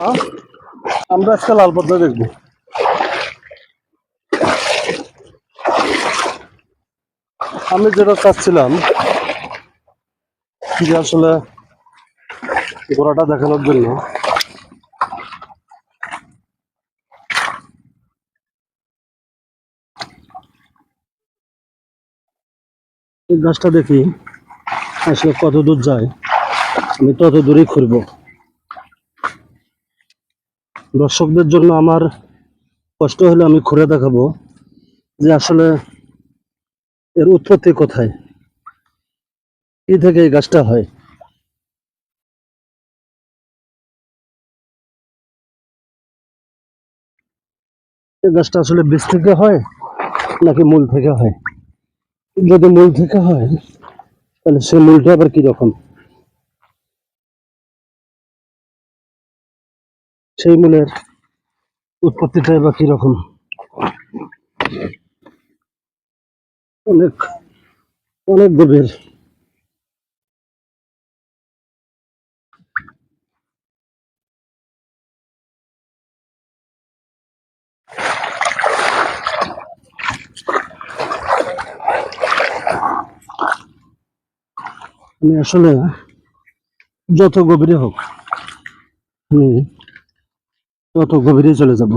আমরা আজকে লাল পদ্মা দেখব। আমি যেটা চাচ্ছিলাম যে আসলে ঘোড়াটা দেখানোর জন্য গাছটা দেখি আসলে কত দূর যায়, আমি তত দূরেই ঘুরবো। দর্শকদের জন্য আমার কষ্ট হলে আমি ঘুরে দেখাবো যে আসলে এর উৎপত্তি কোথায়? কি থেকে এই গাছটা হয়? এই গাছটা আসলে বীজ থেকে হয় নাকি মূল থেকে হয়? যদি মূল থেকে হয়, তাহলে সেই মূলটা আবার কি সেই মূলের উৎপত্তিটাই বা কীরকম? অনেক অনেক গভীর। আমি আসলে যত গভীরে হোক আমি তত গভীরে চলে যাব।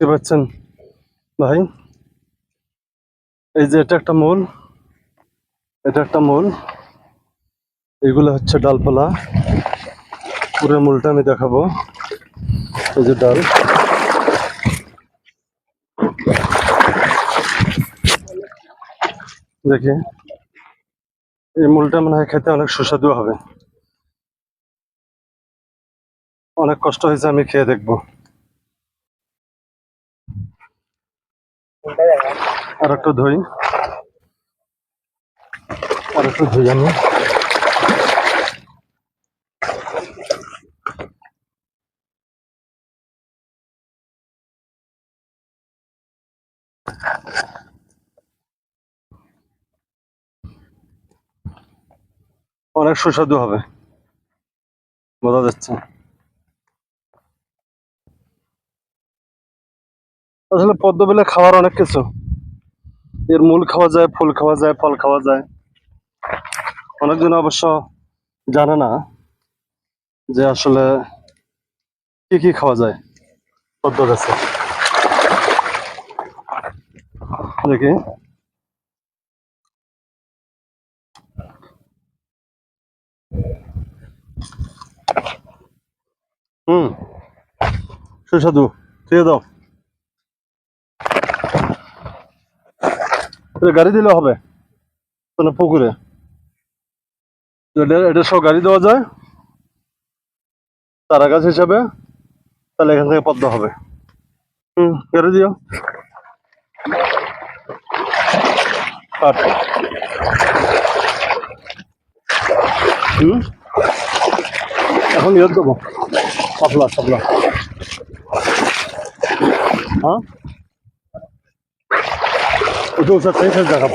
দেখতে পাচ্ছেন ভাই? এই যে এটা একটা মূল, এটা একটা মূল। এগুলো হচ্ছে ডালপালা। পুরো মূলটা আমি দেখাবো। এই যে ডাল। দেখি। এই মূলটা মনে হয় খেতে অনেক সুস্বাদু হবে। অনেক কষ্ট হয়েছে, আমি খেয়ে দেখব। আর একটু ধুই। আর একটু ধুই আমি। অনেক সুস্বাদু হবে। বোঝা যাচ্ছে। আসলে পদ্ম বেলে খাওয়ার অনেক কিছু। এর মূল খাওয়া যায়, ফুল খাওয়া যায়, ফল খাওয়া যায়। অনেকজন অবশ্য জানে না যে আসলে কি কি খাওয়া যায়। পদ্ম গাছে। দেখি। হুম। সুস্বাদু। দিয়ে দাও। গাড়ি দিলে হবে। কোনো পুকুরে। এটা সব গাড়ি দেওয়া যায়, চারা গাছ হিসাবে, তাহলে এখান থেকে পদ্ম হবে। হুম, গাড়ি দিও। হুম? এখন ইয়ে দেবো। সাপলা সাপলা হ্যাঁ? Orada da çalışacak.